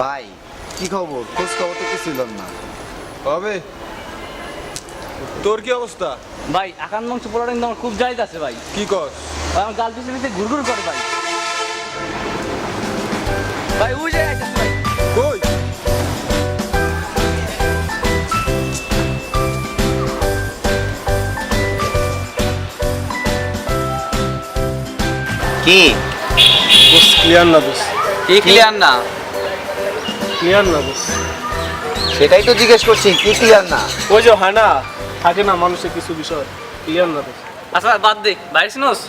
ভাই কি খবর? খোঁজ খবর তো কিছু দিলাম না। হবে। তোর কি অবস্থা? ভাই আকান মাংস পোলাটা কিন্তু আমার খুব জায়গা আছে ভাই। কি কর ভাই, আমার গাল পিছিয়ে পিছিয়ে ঘুরঘুর করে ভাই। ভাই জায়গায় আছে ভাই। কই? কি? বস ক্লিয়ার না বস। কি ক্লিয়ার না? ক্লিয়ার না বস সেটাই তো জিজ্ঞেস করছি কি ক্লিয়ার না? ওই যে হয় না থাকে না মানুষের কিছু বিষয় ক্লিয়ার না বস আচ্ছা বাদ দে বাইরে শুনোস?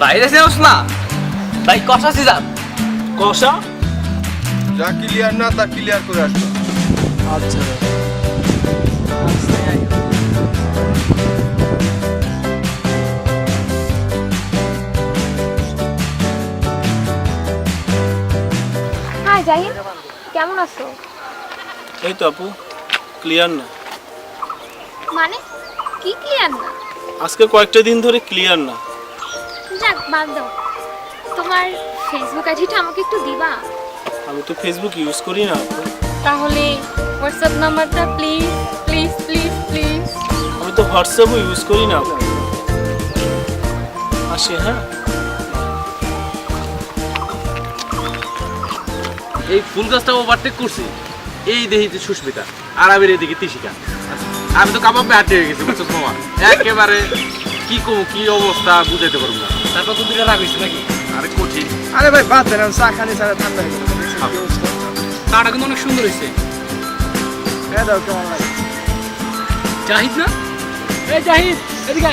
বাইরে শুনোস না? ভাই কষা সিজার। কষা? যা ক্লিয়ার না তা ক্লিয়ার করে আসতো আচ্ছা। কেমন আছো? এই তো আপু ক্লিয়ার না। মানে? কি ক্লিয়ার না? আজকে কয়েকটা দিন ধরে ক্লিয়ার না। যাক বাদ দাও। তোমার ফেসবুক আইডিটা আমাকে একটু দিবা। আমি তো ফেসবুক ইউজ করি না আপু। তাহলে হোয়াটসঅ্যাপ নাম্বারটা প্লিজ প্লিজ প্লিজ প্লিজ আমি তো হোয়াটসঅ্যাপও ইউজ করি না আপু। আসি হ্যাঁ? এই ফুল গাছটা ওভারটেক করছি। এই দেহিতে সুস্মিতা আর আমি এদিকে তিশিকা। আমি তো কাবাবে আটে হয়ে গেছি বুঝছ তোমার? একেবারে কি কম কি অবস্থা বুঝাইতে পারব না। তারপর তো দিকে রাখ হইছে নাকি? আরে কঠিন। আরে ভাই বাদ দেন চা খানি সারা ঠান্ডা হয়ে গেল কাটা কিন্তু অনেক সুন্দর হয়েছে। দাও কেমন লাগে জাহিদ না? এই জাহিদ এদিকে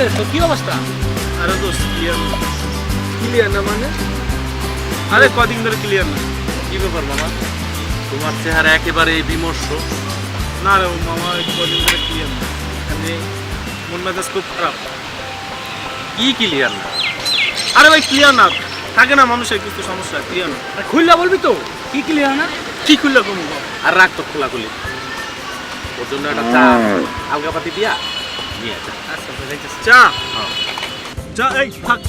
আয়। ডাক্তার কি অবস্থা আরে দোস্ত ক্লিয়ার না ক্লিয়ার না মানে আরে কদিন ধরে ক্লিয়ার না কি ব্যাপার মামা তোমার চেহারা একেবারে বিমর্ষ না রে মামা এই কদিন ধরে ক্লিয়ার না আমি মন মেজাজ খুব খারাপ কি ক্লিয়ার না আরে ভাই ক্লিয়ার না থাকে না মানুষের কিছু সমস্যা ক্লিয়ার না আর খুললা বলবি তো কি ক্লিয়ার না কি খুললে কমু আর রাখ তো খোলাখুলি ওর জন্য একটা চা আলগা পাতি দিয়া নিয়ে আসা আচ্ছা ভাই যাইতেছি চা চা এই থাক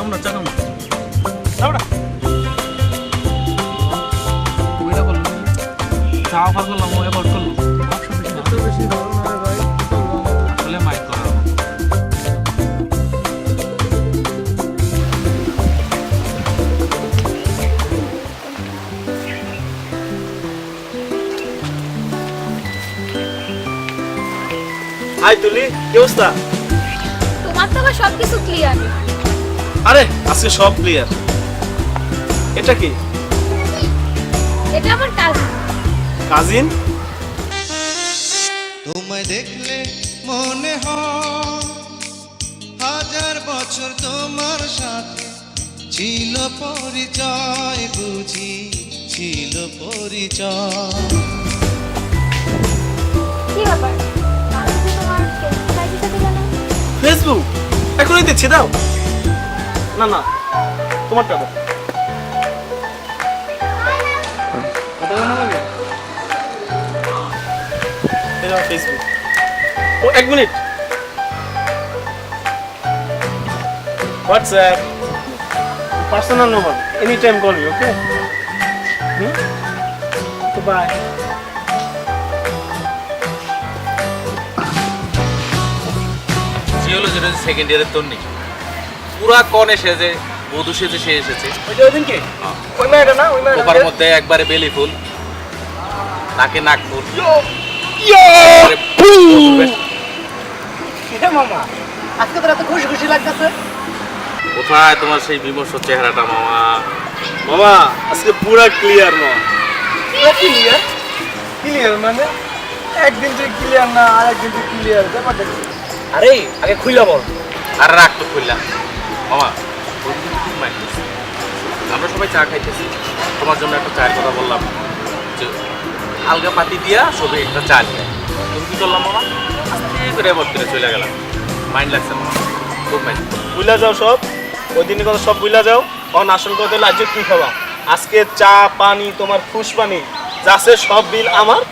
আমরা চা খাব বললি চা অফার করলাম ও এবার হাই তুলি কি অবস্থা? তোমার তো আবার সব কিছু ক্লিয়ার আরে আজকে সব ক্লিয়ার এটা কি? এটা আমার কাজ কাজিন তোমায় দেখলে মনে হয় হাজার বছর তোমার সাথে ছিল পরিচয় বুঝি ছিল পরিচয়। ফেসবুক এখনই দিচ্ছি, দাও। না না, তোমার টাকা। কত টাকা লাগে এই নাও ফেসবুক ও, এক minute. WhatsApp personal number any time call me okay hmm? Bye জিওলজির second ইয়ারের পুরা কনে সেজে বধূ সেজে সে এসেছে। ওই যে ওইদিনকে? ওই মেয়েটা না? ওই ওপার মধ্যে একবারে বেলি ফুল। নাকে নাক ফুল। কোথায় তোমার সেই বিমর্ষ চেহারাটা মামা? মামা আজকে পুরা ক্লিয়ার মামা ক্লিয়ার ক্লিয়ার মানে? একদিন তুই ক্লিয়ার না আর একদিন তুই ক্লিয়ার ব্যাপারটা? আরে আগে খুললা বল। আর রাখ তো খুললাম মামা আমরা সবাই চা খাইতেছি। তোমার জন্য একটা চায়ের কথা বললাম যে আলগা পাতি দিয়া সবে একটা চা নিয়ে। তুমি কি করলাম মামা? আস্তে করে করে চলে গেলাম। মাইন্ড লাগছে মামা? খুব মাইন্ড বুইলা যাও সব। ওই দিনের কথা সব বুইলা যাও। তখন আসল কথা হলো আজকে কি খাবা? আজকে চা পানি তোমার খুশ পানি যা সব বিল আমার।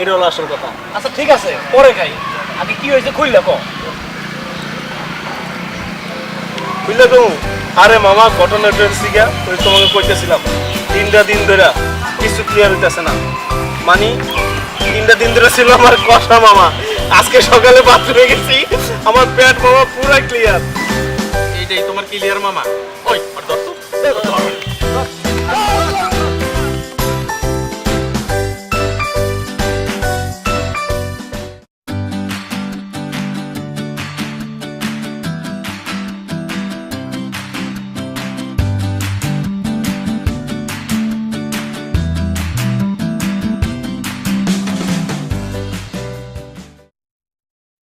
এটা হলো আসল কথা। আচ্ছা ঠিক আছে পরে খাই। আগে কি হয়েছে খুললে কো বুঝলে তো আরে মামা ঘটনা সিগা ওই তোমাকে কইতেছিলাম তিনটা দিন ধরে কিছু ক্লিয়ার হইতেছে না। মানে তিনটা দিন ধরে ছিল আমার কষা মামা। আজকে সকালে বাথরুমে গেছি আমার পেট মামা পুরো ক্লিয়ার এইটাই তোমার ক্লিয়ার মামা। ওই আর ধর তো।